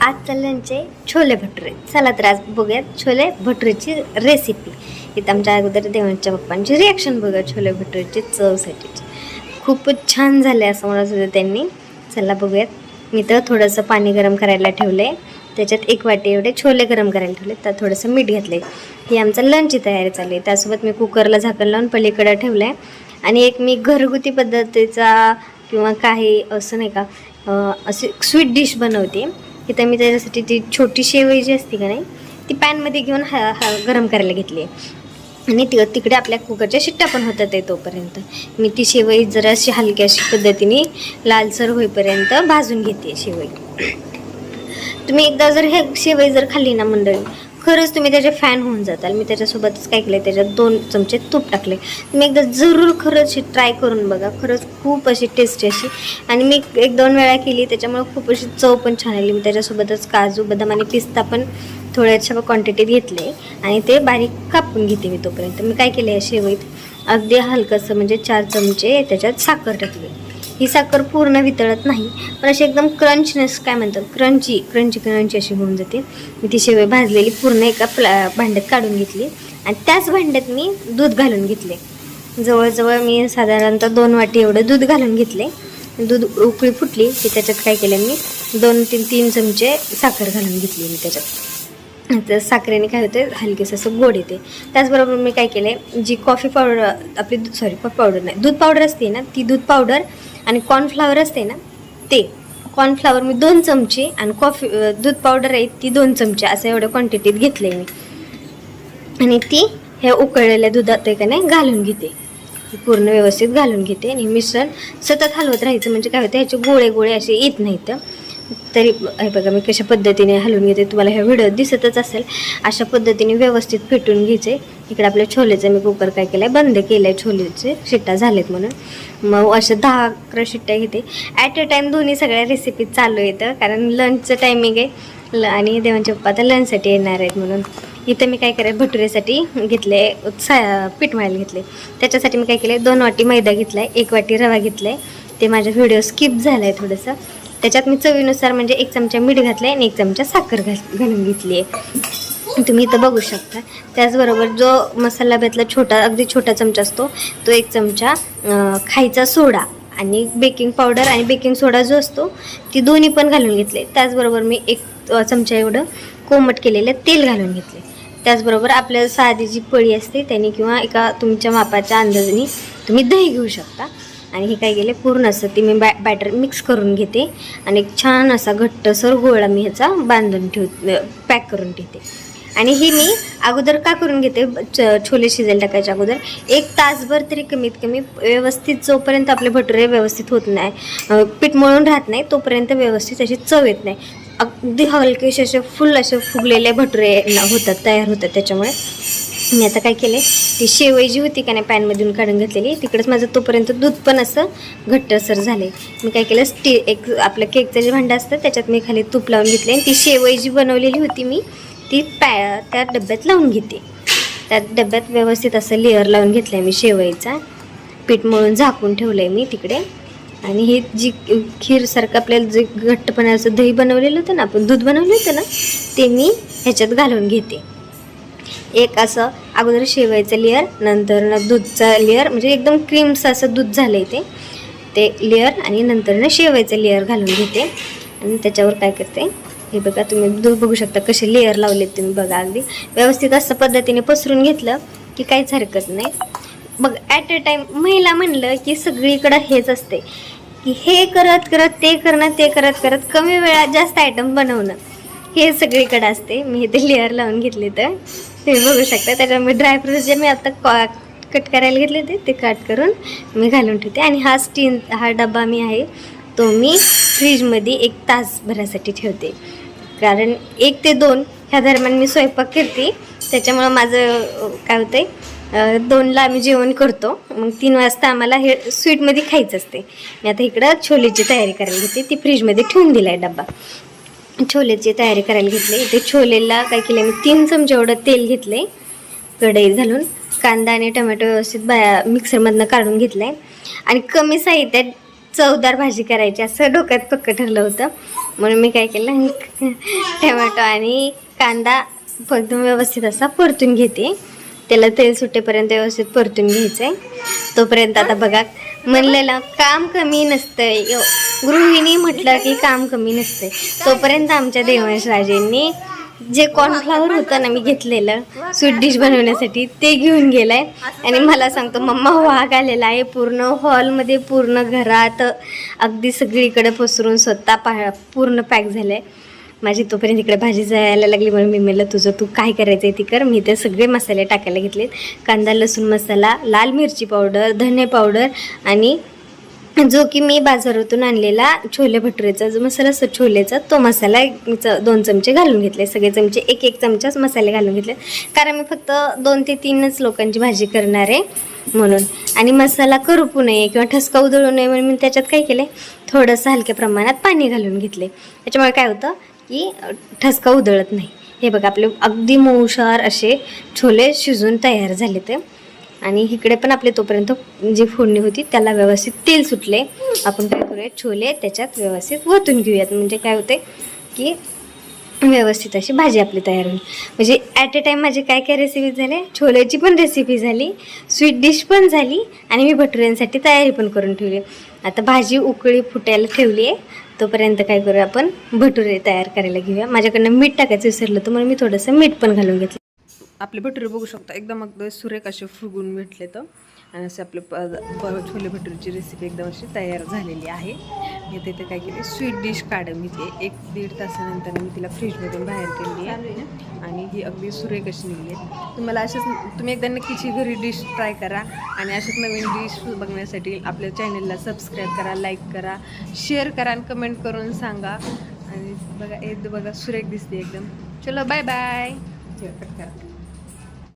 आज चालल्यांचे छोले भटुरे. चला तर आज बघूयात छोले भटुरेची रेसिपी इथं आमच्या अगोदर देवांच्या पप्पांची रिॲक्शन बघूया छोले भटुरेची चवसाठीची खूपच छान झाले असं म्हणत होते त्यांनी. चला बघूयात. मी तर थोडंसं पाणी गरम करायला ठेवलं आहे त्याच्यात एक वाटी एवढे छोले गरम करायला ठेवले. तर थोडंसं मीठ घेतले ही आमचं लंचची तयारी चालली आहे. त्यासोबत मी कुकरला झाकण लावून पलीकडं ठेवलं आहे आणि एक मी घरगुती पद्धतीचा किंवा काही असं नाही का अशी स्वीट डिश बनवते. इथं मी त्याच्यासाठी ती छोटी शेवई जी असते का नाही ती पॅनमध्ये घेऊन ह गरम करायला घेतली आहे. आणि ति तिकडे आपल्या कुकरच्या शिट्ट्या पण होतात आहे तोपर्यंत. मी ती शेवई जरा अशी हलक्या अशी पद्धतीने लालसर होईपर्यंत भाजून घेते शेवई. तुम्ही एकदा जर हे शेवई जर खाल्ली ना मंडळी खरंच तुम्ही त्याचे फॅन होऊन जाताल. मी त्याच्यासोबतच काय केलं त्याच्यात दोन चमचे तूप टाकले. तुम्ही एकदा जरूर खरंच ट्राय करून बघा. खरंच खूप अशी टेस्टी अशी. आणि मी एक दोन वेळा केली त्याच्यामुळे खूप अशी चव पण छान आली. मी त्याच्यासोबतच काजू बदाम आणि पिस्ता पण थोड्याशा क्वांटिटीत घेतले. आणि ते बारीक कापून घेते मी तोपर्यंत. मी काय केले या शेवईत अगदी हलकंसं म्हणजे चार चमचे त्याच्यात साखर टाकली. ही साखर पूर्ण वितळत नाही. पण अशी एकदम क्रंचनेस काय म्हणतात क्रंची क्रंची क्रंची अशी होऊन जाते. मी ती शेवई भाजलेली पूर्ण एका प्ला भांड्यात काढून घेतली. आणि त्याच भांड्यात मी दूध घालून घेतले. जवळजवळ मी साधारणतः दोन वाटी एवढं दूध घालून घेतले. दूध उकळी फुटली की त्याच्यात काय केलं मी दोन तीन तीन चमचे साखर घालून घेतली मी त्याच्यात. तर साखरेने काय होते हलकेसं असं गोड येते. त्याचबरोबर मी काय केलं आहे जी कॉफी पावडर आपली सॉरी कॉफी पावडर नाही दूध पावडर असते ना ती दूध पावडर आणि कॉर्नफ्लावर असते ना ते कॉर्नफ्लावर मी दोन चमचे आणि कॉफी दूध पावडर आहे ती दोन चमचे असं एवढ्या क्वांटिटीत घेतले मी. आणि ती ह्या उकळलेल्या दुधात आहे का नाही घालून घेते. पूर्ण व्यवस्थित घालून घेते आणि मिश्रण सतत हलवत राहायचं म्हणजे काय होतं ह्याचे गोळे गोळे असे येत नाहीत. तरी हे बघा मी कशा पद्धतीने हलवून घेते तुम्हाला ह्या व्हिडिओ दिसतच असेल. अशा पद्धतीने व्यवस्थित फेटून घ्यायचे. इकडे आपल्या छोलेचं मी कुकर काय केलं आहे बंद केलं आहे छोलेचे शिट्ट्या झालेत म्हणून. मग अशा दहा अकरा शिट्ट्या घेते. ॲट अ टाईम दोन्ही सगळ्या रेसिपी चालू येतं कारण लंचचं टायमिंग आहे. ल आणि देवांचे पप्पा आता लंचसाठी येणार आहेत म्हणून. इथं मी काय करायला भटुरेसाठी घेतले सा पीठ मळायला घेतले त्याच्यासाठी मी काय केलं दोन वाटी मैदा घेतला आहे एक वाटी रवा घेतला आहे ते माझा व्हिडिओ स्किप झाला आहे थोडंसं. त्याच्यात मी चवीनुसार म्हणजे एक चमचा मीठ घातलं आहे आणि एक चमचा साखर घाल घालून घेतली आहे तुम्ही इथं बघू शकता. त्याचबरोबर जो मसाला बेतला छोटा अगदी छोटा चमचा असतो तो एक चमचा खायचा सोडा आणि बेकिंग पावडर आणि बेकिंग सोडा जो असतो ती दोन्ही पण घालून घेतले. त्याचबरोबर मी एक चमचा एवढं कोमट केलेलं तेल घालून घेतले. त्याचबरोबर आपल्या साधी जी पळी असते त्याने किंवा एका तुमच्या मापाच्या अंदाजाने तुम्ही दही घेऊ शकता. आणि हे काय केले पूर्ण असं ती मी बॅ बॅटर मिक्स करून घेते. आणि एक छान असा घट्टसर गोळा मी ह्याचा बांधून ठेव पॅक करून ठेवते. आणि हे मी अगोदर का करून घेते? च छोले शिजायला टाकायच्या अगोदर. एक तासभर तरी कमीत कमी व्यवस्थित जोपर्यंत आपले भटुरे व्यवस्थित होत नाही पीठ मळून राहत नाही तोपर्यंत व्यवस्थित अशी चव येत नाही. अगदी हलकेसे असे फुल असे फुगलेले भटुरे होतात तयार होतात त्याच्यामुळे. मी आता काय केले ती शेवई जी होती का नाही पॅनमधून काढून घेतलेली तिकडंच माझं तोपर्यंत दूध पण असं घट्टसर झाले मी काय केलं स्टी एक आपलं केकचं जे भांडं असतं त्याच्यात मी खाली तूप लावून घेतले आणि ती शेवई जी बनवलेली होती मी ती पॅ त्या डब्यात लावून घेते. त्या डब्यात व्यवस्थित असं लेअर लावून घेतलं आहे मी शेवईचा. पीठ मळून झाकून ठेवलं आहे मी तिकडे. आणि हे जी खीरसारखं आपल्याला जे घट्टपणाचं दही बनवलेलं होतं ना आपण दूध बनवलं होतं ना ते मी ह्याच्यात घालून घेते. एक असं अगोदर शेवयाचं लेअर नंतर दूधचा लेअर म्हणजे एकदम क्रीमचं असं दूध झालं आहे ते. ते लेअर आणि नंतर ना शेवयाचं लेअर घालून घेते. आणि त्याच्यावर काय करते हे बघा तुम्ही दूध बघू शकता कसे लेअर लावलेत तुम्ही बघा अगदी. व्यवस्थित असं पद्धतीने पसरून घेतलं की काहीच हरकत नाही. बघ ॲट अ टाईम महिला म्हणलं की सगळीकडं हेच असते. की हे करत करत ते करणं ते करत करत कमी वेळात जास्त आयटम बनवणं. हे सगळीकडं असते. मी ते लेअर लावून घेतले तर. तुम्ही बघू शकता. त्याच्यामुळे ड्रायफ्रूट्स जे मी आता कट करायला घेतले ते ते कट करून मी घालून ठेवते. आणि हा स्टीन हा डबा मी आहे तो मी फ्रीजमध्ये एक तासभरासाठी ठेवते. कारण एक ते दोन ह्या दरम्यान मी स्वयंपाक करते. त्याच्यामुळं माझं काय होतं आहे दोनला आम्ही जेवण करतो. मग तीन वाजता आम्हाला हे स्वीटमध्ये खायचं असते. मी आता इकडं छोलेची तयारी करायला घेते ती फ्रीजमध्ये ठेवून दिला आहे डबा छोलेची तयारी करायला घेतली. इथे छोलेला काय केलं मी तीन चमचे एवढं तेल घेतले कढई घालून. कांदा आणि टोमॅटो व्यवस्थित बा मिक्सरमधनं काढून घेतलं आहे आणि कमी साहित्यात चवदार भाजी करायची असं डोक्यात पक्क ठरलं होतं. म्हणून मी काय केलं टोमॅटो आणि कांदा एकदम व्यवस्थित असा परतून घेते. त्याला तेल सुटेपर्यंत व्यवस्थित परतून घ्यायचं आहे तोपर्यंत आता बघा म्हणलेलं काम कमी नसतंय. गृहिणी म्हटलं की काम कमी नसतंय. तोपर्यंत आमच्या देवांश राजेंनी जे कॉर्नफ्लावर होतं ना मी घेतलेलं स्वीट डिश बनवण्यासाठी ते घेऊन गेलाय. आणि मला सांगतो मम्मा वाघ आलेला आहे पूर्ण हॉलमध्ये पूर्ण घरात अगदी सगळीकडे पसरून स्वतः पा पूर्ण पॅक झालं आहे माझी तोपर्यंत इकडे भाजी जायला लागली म्हणून मी म्हणलं तुझं तू काय करायचं आहे ती कर. मी ते सगळे मसाले टाकायला घेतलेत. कांदा लसूण मसाला लाल मिरची पावडर धने पावडर आणि जो की मी बाजारातून आणलेला छोले भटुरेचा जो मसाला असतो छोलेचा तो मसाला एक च- दोन चमचे घालून घेतले. सगळे चमचे एक एक चमचाच मसाले घालून घेतले. कारण मी फक्त दोन ते तीनच लोकांची भाजी करणार आहे म्हणून. आणि मसाला करपू नये किंवा ठसका उधळू नये म्हणून मी त्याच्यात काय केले? थोडंसं हलक्या प्रमाणात पाणी घालून घेतले. त्याच्यामुळे काय होतं की ठसका उधळत नाही. हे बघा आपले अगदी मऊशार असे छोले शिजून तयार झाले ते. आणि इकडे पण आपले तोपर्यंत जी फोडणी होती त्याला व्यवस्थित तेल सुटले. आपण काय करूया छोले त्याच्यात व्यवस्थित वतून घेऊयात. म्हणजे काय होते की व्यवस्थित अशी भाजी आपली तयार होईल. म्हणजे ॲट अ टाईम माझे काय काय रेसिपी झाले? छोल्याची पण रेसिपी झाली स्वीट डिश पण झाली आणि मी भटुऱ्यांसाठी तयारी पण करून ठेवली. आता भाजी उकळी फुटायला ठेवली आहे. तोपर्यंत काय करूया आपण? भटुरे तयार करायला घेऊया. माझ्याकडनं मीठ टाकायचं विसरलं तर म्हणून मी थोडंसं मीठ पण घालून घेतलं. आपले भटुरे बघू शकता. एकदम अगदी सुरेख असे फुगून भेटले तर. आणि असे आपले प छोले भटुरीची रेसिपी एकदम अशी तयार झालेली आहे. मी तिथे काय केली स्वीट डिश काढ मी ते एक दीड तासानंतर मी तिला फ्रीजमधून बाहेर केली आहे. आणि ही अगदी सुरेख अशी निघली आहे. तुम्हाला असेच तुम्ही एकदा नक्कीची घरी डिश ट्राय करा. आणि अशाच नवीन डिश बघण्यासाठी आपल्या चॅनलला सबस्क्राईब करा लाईक करा शेअर करा आणि कमेंट करून सांगा. आणि बघा एक बघा सुरेख दिसते एकदम. चलो बाय बाय कट करा.